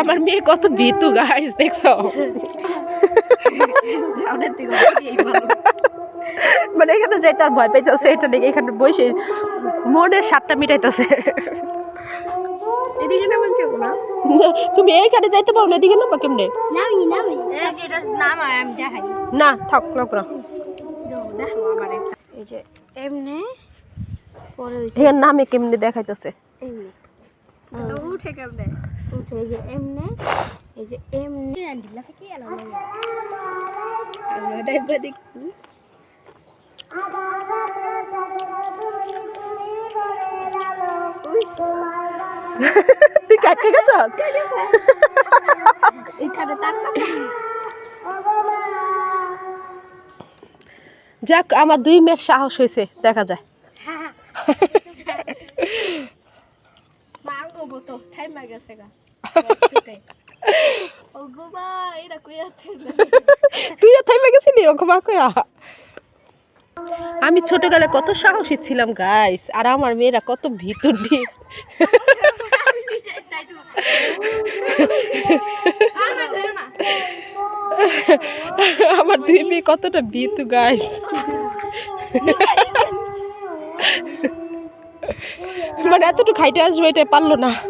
আমার মেয়ে কত ভীতু গাইস দেখছ? মানে এখানে যাইতে আর ভয় পাইতেছে এটা নাকি এখানে বসে মনের স্বাদটা মিটাইতেছে। এদিকে না। তুমি এইখানে যাইতে পারো না এদিকে না কেমনে? নামি নামি। এটা নাম আমি দেখাই। না থাক লাগবো না দেখো আমার এই যে এমনি পরে ওই নামে কেমনে দেখাইতেছে? এমনি উঠে কেমনে উঠে এই যে এমনি এই যে এমনি। আন্ডিলা থেকে এলাম আমরা দেখি তুই কাটকে গেছ? যাক আমার দুই মেয়ের সাহস হয়েছে দেখা যায়। বতো টাইম গেছে গা ও গোবা এরা তুই থাইমে গেছিলি ও আমি ছোটবেলায় কত সাহসী ছিলাম গাইস আর আমার মেয়েরা কত ভিতর দিয়ে আমার দুই মেয়ে কতটা ভিতু গাইস মানে এতটুকু খাইতে আসবে এটা পারল না।